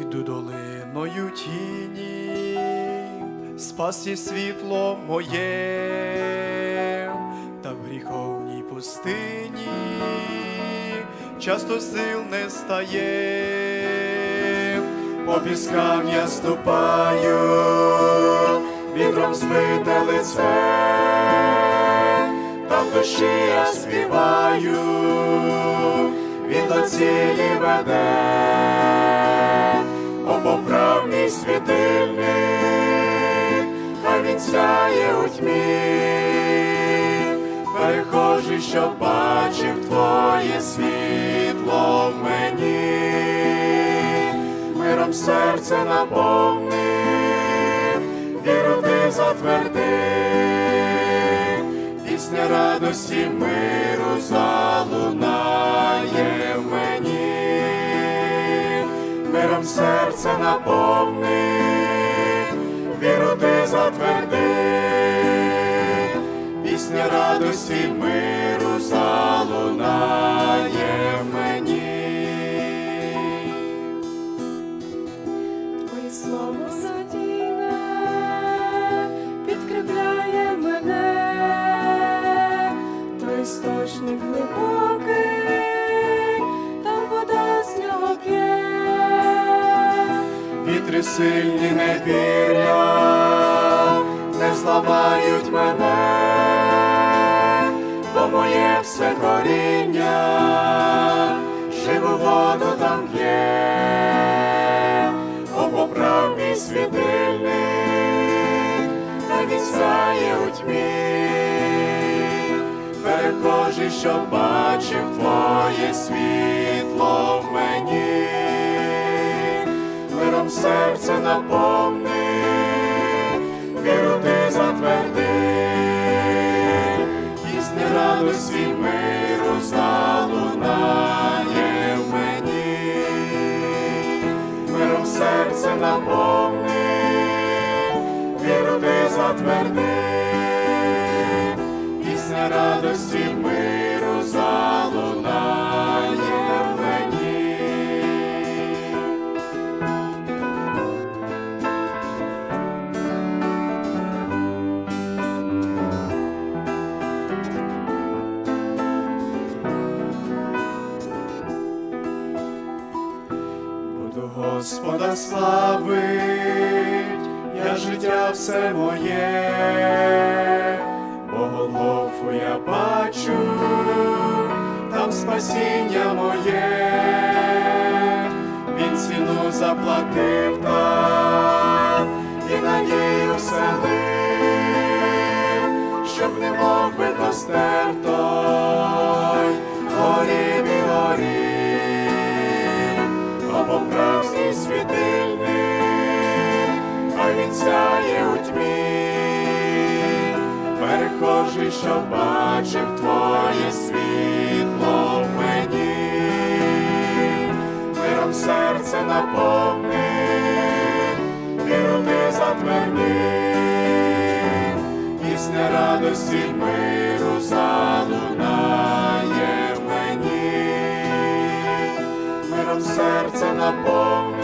Йду долиною тіні, спасі світло моє, та в гріховній пустині часто сил не стає, по піскам я ступаю, вітром змите лице, та душі я співаю, він до цілі веде. Обоправний світильник, хай він сяє у тьмі, перехожий, що бачив твоє світло серце наповни, віру ти затверди, пісня радості миру залунає в мені. Миром серце наповни, віру ти затверди, пісня радості миру Вітри сильні не вірять, не зламають мене, бо моє все коріння, живу воду там п'є, обоправ мій світильник, хай він сяє у тьмі, перехожий, що бачив твоє світло в мені миром серце наповни, віру ти затверди, пісня радості миру залунає в мені, миром серце наповни, віру ти затверди, пісня радості Господа славить, я життя все моє, бо я бачу, там спасіння моє, він ціну заплатив там і надію вселив, що бачив твоє світло в мені, миром серце наповни, віру ти затверди, пісня радості миру залунає в мені. Миром серце наповни,